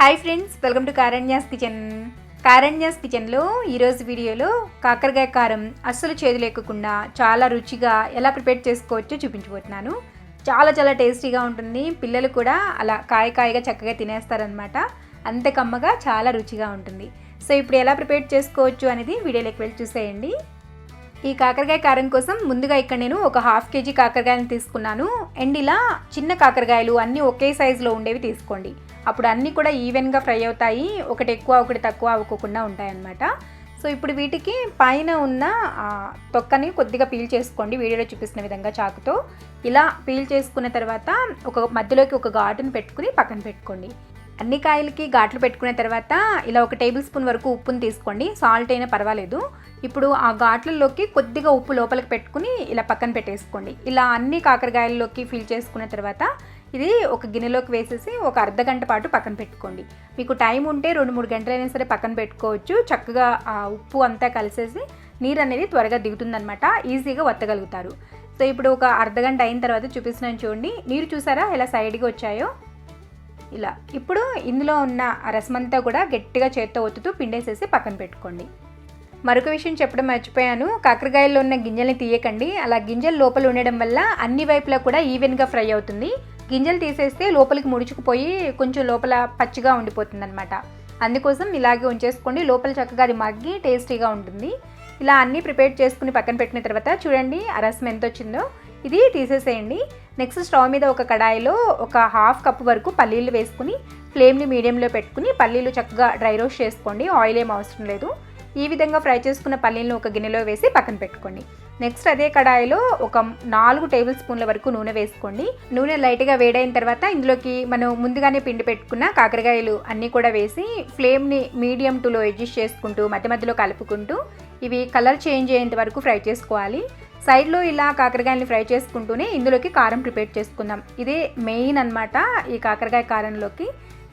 Hi friends welcome to Karanya's kitchen Karanya's కిచెన్లో ఈరోజు వీడియోలో కాకరకాయ కారం అస్సలు చేదు లేకుండా చాలా రుచిగా ఎలా ప్రిపేర్ చేసుకోవచ్చో చూపించబోతున్నాను. చాలా చాలా టేస్టీగా ఉంటుంది. పిల్లలు కూడా అలా కాయ కాయగా చక్కగా తినేస్తారనమాట అంతే కమ్మగా చాలా రుచిగా ఉంటుంది. సో ఇప్పుడు ఎలా ప్రిపేర్ చేసుకోవచ్చు అనేది వీడియోలోకి వెళ్ళి చూసేయండి. ఈ కాకరకాయ కారం కోసం ముందుగా ఇక్కడ నేను ఒక హాఫ్ కేజీ కాకరకాయలను తీసుకున్నాను. అండ్ ఇలా చిన్న కాకరకాయలు అన్నీ ఒకే సైజులో ఉండేవి తీసుకోండి. అప్పుడు అన్నీ కూడా ఈవెన్గా ఫ్రై అవుతాయి. ఒకటి ఎక్కువ ఒకటి తక్కువ అవ్వకుండా ఉంటాయన్నమాట. సో ఇప్పుడు వీటికి పైన ఉన్న తొక్కని కొద్దిగా పీల్ చేసుకోండి. వీడియోలో చూపిస్తున్న విధంగా చాకుతో. ఇలా పీల్ చేసుకున్న తర్వాత ఒక మధ్యలోకి ఒక ఘాటును పెట్టుకుని పక్కన పెట్టుకోండి. అన్ని కాయలకి ఘాట్లు పెట్టుకున్న తర్వాత ఇలా ఒక టేబుల్ స్పూన్ వరకు ఉప్పుని తీసుకోండి. సాల్ట్ అయినా పర్వాలేదు. ఇప్పుడు ఆ ఘాట్లలోకి కొద్దిగా ఉప్పు లోపలికి పెట్టుకుని ఇలా పక్కన పెట్టేసుకోండి. ఇలా అన్ని కాకరకాయల్లోకి ఫిల్ చేసుకున్న తర్వాత ఇది ఒక గిన్నెలోకి వేసేసి ఒక అర్ధ గంట పాటు పక్కన పెట్టుకోండి. మీకు టైం ఉంటే రెండు మూడు గంటలైనా సరే పక్కన పెట్టుకోవచ్చు. చక్కగా ఆ ఉప్పు అంతా కలిసేసి నీరు అనేది త్వరగా దిగుతుందనమాట ఈజీగా వత్తగలుగుతారు. సో ఇప్పుడు ఒక అర్ధ గంట అయిన తర్వాత చూపిస్తున్నాను చూడండి. నీరు చూసారా? ఎలా సైడ్గా వచ్చాయో? ఇలా. ఇప్పుడు ఇందులో ఉన్న రసమంతా కూడా గట్టిగా చేత్తో ఒత్తుతూ పిండేసేసి పక్కన పెట్టుకోండి. మరొక విషయం చెప్పడం మర్చిపోయాను. కాకరకాయల్లో ఉన్న గింజల్ని తీయకండి. అలా గింజలు లోపల ఉండడం వల్ల అన్ని వైపులా కూడా ఈవెన్గా ఫ్రై అవుతుంది. గింజలు తీసేస్తే లోపలికి ముడుచుకుపోయి కొంచెం లోపల పచ్చిగా ఉండిపోతుంది అనమాట అందుకోసం ఇలాగే ఉంచేసుకోండి. లోపల చక్కగా అది మగ్గి టేస్టీగా ఉంటుంది. ఇలా అన్నీ ప్రిపేర్ చేసుకుని పక్కన పెట్టిన తర్వాత చూడండి ఆ రసం ఎంత వచ్చిందో ఇది తీసేసేయండి. నెక్స్ట్ స్టవ్ మీద ఒక కడాయిలో ఒక హాఫ్ కప్ వరకు పల్లీలు వేసుకుని ఫ్లేమ్ని మీడియంలో పెట్టుకుని పల్లీలు చక్కగా డ్రై రోస్ట్ చేసుకోండి. ఆయిల్ ఏం అవసరం లేదు. ఈ విధంగా ఫ్రై చేసుకున్న పల్లీలను ఒక గిన్నెలో వేసి పక్కన పెట్టుకోండి. నెక్స్ట్ అదే కడాయిలో ఒక నాలుగు టేబుల్ స్పూన్ల వరకు నూనె వేసుకోండి. నూనె లైట్గా వేడైన తర్వాత ఇందులోకి మనం ముందుగానే పిండి పెట్టుకున్న కాకరకాయలు అన్నీ కూడా వేసి ఫ్లేమ్ని మీడియం టులో అడ్జస్ట్ చేసుకుంటూ మధ్య మధ్యలో కలుపుకుంటూ ఇవి కలర్ చేంజ్ అయ్యేంత వరకు ఫ్రై చేసుకోవాలి. సైడ్లో ఇలా కాకరకాయలని ఫ్రై చేసుకుంటూనే ఇందులోకి కారం ప్రిపేర్ చేసుకుందాం. ఇదే మెయిన్ అన్నమాట ఈ కాకరకాయ కారంలోకి.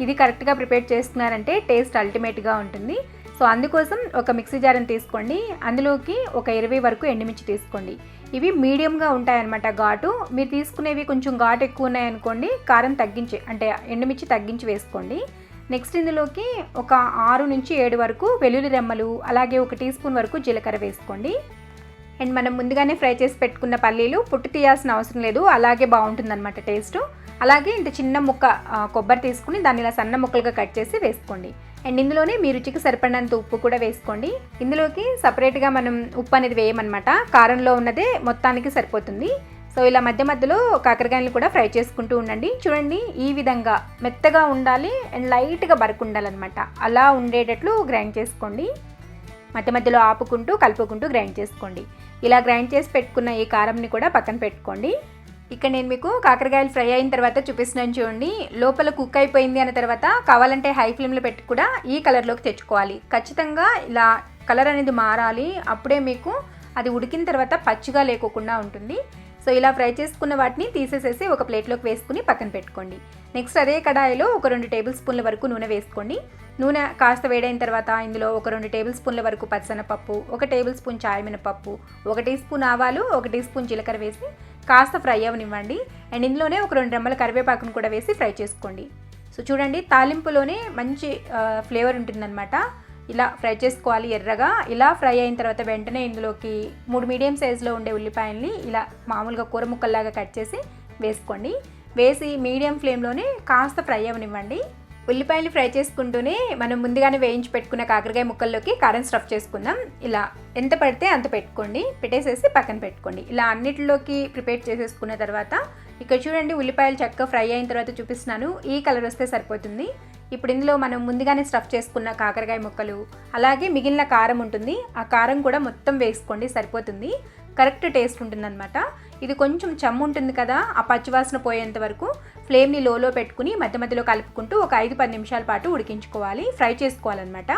ఇది కరెక్ట్గా ప్రిపేర్ చేసుకున్నారంటే టేస్ట్ అల్టిమేట్గా ఉంటుంది. సో అందుకోసం ఒక మిక్సీ జార్ని తీసుకోండి. అందులోకి ఒక ఇరవై వరకు ఎండుమిర్చి తీసుకోండి. ఇవి మీడియంగా ఉంటాయన్నమాట ఘాటు. మీరు తీసుకునేవి కొంచెం ఘాటు ఎక్కువ ఉన్నాయనుకోండి కారం తగ్గించి అంటే ఎండుమిర్చి తగ్గించి వేసుకోండి. నెక్స్ట్ ఇందులోకి ఒక ఆరు నుంచి ఏడు వరకు వెల్లుల్లి రెమ్మలు అలాగే ఒక టీ స్పూన్ వరకు జీలకర్ర వేసుకోండి. అండ్ మనం ముందుగానే ఫ్రై చేసి పెట్టుకున్న పల్లీలు పుట్టి తీయాల్సిన అవసరం లేదు అలాగే బాగుంటుందన్నమాట టేస్ట్. అలాగే ఇంత చిన్న ముక్క కొబ్బరి తీసుకుని దాన్ని ఇలా సన్న ముక్కలుగా కట్ చేసి వేసుకోండి. అండ్ ఇందులోనే మీ రుచికి సరిపడినంత ఉప్పు కూడా వేసుకోండి. ఇందులోకి సపరేట్గా మనం ఉప్పు అనేది వేయమన్నమాట. కారంలో ఉన్నదే మొత్తానికి సరిపోతుంది. సో ఇలా మధ్య మధ్యలో కాకరకాయలు కూడా ఫ్రై చేసుకుంటూ ఉండండి. చూడండి ఈ విధంగా మెత్తగా ఉండాలి అండ్ లైట్గా బరకు ఉండాలన్నమాట అలా ఉండేటట్లు గ్రైండ్ చేసుకోండి. మధ్య మధ్యలో ఆపుకుంటూ కలుపుకుంటూ గ్రైండ్ చేసుకోండి. ఇలా గ్రైండ్ చేసి పెట్టుకున్న ఈ కారంని కూడా పక్కన పెట్టుకోండి. ఇక్కడ నేను మీకు కాకరకాయలు ఫ్రై అయిన తర్వాత చూపిస్తున్నాను చూడండి. లోపల కుక్ అయిపోయింది అన్న తర్వాత కావాలంటే హై ఫ్లేమ్లో పెట్టి కూడా ఈ కలర్లోకి తెచ్చుకోవాలి. ఖచ్చితంగా ఇలా కలర్ అనేది మారాలి. అప్పుడే మీకు అది ఉడికిన తర్వాత పచ్చిగా లేకోకుండా ఉంటుంది. సో ఇలా ఫ్రై చేసుకున్న వాటిని తీసేసేసి ఒక ప్లేట్లోకి వేసుకుని పక్కన పెట్టుకోండి. నెక్స్ట్ అదే కడాయిలో ఒక రెండు టేబుల్ స్పూన్ల వరకు నూనె వేసుకోండి. నూనె కాస్త వేడైన తర్వాత ఇందులో ఒక రెండు టేబుల్ స్పూన్ల వరకు పచ్చనపప్పు ఒక టేబుల్ స్పూన్ చాయమినపప్పు ఒక టీ స్పూన్ ఆవాలు ఒక టీ స్పూన్ జీలకర్ర వేసి కాస్త ఫ్రై అవ్వనివ్వండి అండ్ ఇందులోనే ఒక రెండు రెమ్మల కరివేపాకును కూడా వేసి ఫ్రై చేసుకోండి. సో చూడండి తాలింపులోనే మంచి ఫ్లేవర్ ఉంటుందన్నమాట. ఇలా ఫ్రై చేసుకోవాలి ఎర్రగా. ఇలా ఫ్రై అయిన తర్వాత వెంటనే ఇందులోకి మూడు మీడియం సైజులో ఉండే ఉల్లిపాయల్ని ఇలా మామూలుగా కూర ముక్కల్లాగా కట్ చేసి వేసుకోండి. వేసి మీడియం ఫ్లేమ్లోనే కాస్త ఫ్రై అవ్వనివ్వండి ఉల్లిపాయలు ఫ్రై చేసుకుంటూనే మనం ముందుగానే వేయించి పెట్టుకున్న కాకరకాయ ముక్కల్లోకి కారం స్టఫ్ చేసుకుందాం. ఇలా ఎంత పడితే అంత పెట్టుకోండి. పెట్టేసేసి పక్కన పెట్టుకోండి. ఇలా అన్నిటిలోకి ప్రిపేర్ చేసేసుకున్న తర్వాత ఇక్కడ చూడండి ఉల్లిపాయలు చక్కగా ఫ్రై అయిన తర్వాత చూపిస్తున్నాను. ఈ కలర్ వస్తే సరిపోతుంది. ఇప్పుడు ఇందులో మనం ముందుగానే స్టఫ్ చేసుకున్న కాకరకాయ ముక్కలు అలాగే మిగిలిన కారం ఉంటుంది. ఆ కారం కూడా మొత్తం వేసుకోండి సరిపోతుంది. కరెక్ట్ టేస్ట్ ఉంటుందన్నమాట. ఇది కొంచెం చమ్ము ఉంటుంది కదా ఆ పచ్చివాసన పోయేంత వరకు ఫ్లేమ్ని లోలో పెట్టుకుని మధ్య మధ్యలో కలుపుకుంటూ ఒక ఐదు పది నిమిషాల పాటు ఉడికించుకోవాలి ఫ్రై చేసుకోవాలన్నమాట.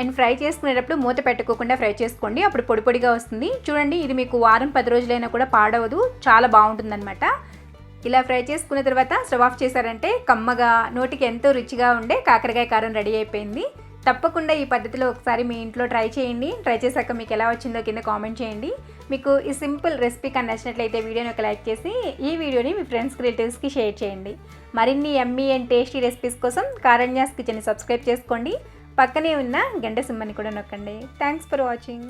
అండ్ ఫ్రై చేసుకునేటప్పుడు మూత పెట్టుకోకుండా ఫ్రై చేసుకోండి అప్పుడు పొడి పొడిగా వస్తుంది. చూడండి ఇది మీకు వారం పది రోజులైనా కూడా పాడవదు చాలా బాగుంటుందన్నమాట. ఇలా ఫ్రై చేసుకున్న తర్వాత స్టవ్ ఆఫ్ చేశారంటే కమ్మగా నోటికి ఎంతో రుచిగా ఉండే కాకరకాయ కారం రెడీ అయిపోయింది. తప్పకుండా ఈ పద్ధతిలో ఒకసారి మీ ఇంట్లో ట్రై చేయండి. ట్రై చేశాక మీకు ఎలా వచ్చిందో కింద కామెంట్ చేయండి. మీకు ఈ సింపుల్ రెసిపీ కానీ నచ్చినట్లయితే వీడియోని ఒక లైక్ చేసి ఈ వీడియోని మీ ఫ్రెండ్స్ రిలేటివ్స్కి షేర్ చేయండి. మరిన్ని ఎమ్మీ అండ్ టేస్టీ రెసిపీస్ కోసం కారణ్యాస్ కిచెన్ని సబ్స్క్రైబ్ చేసుకోండి. పక్కనే ఉన్న గంట సింబని కూడా నొక్కండి. Thanks for watching.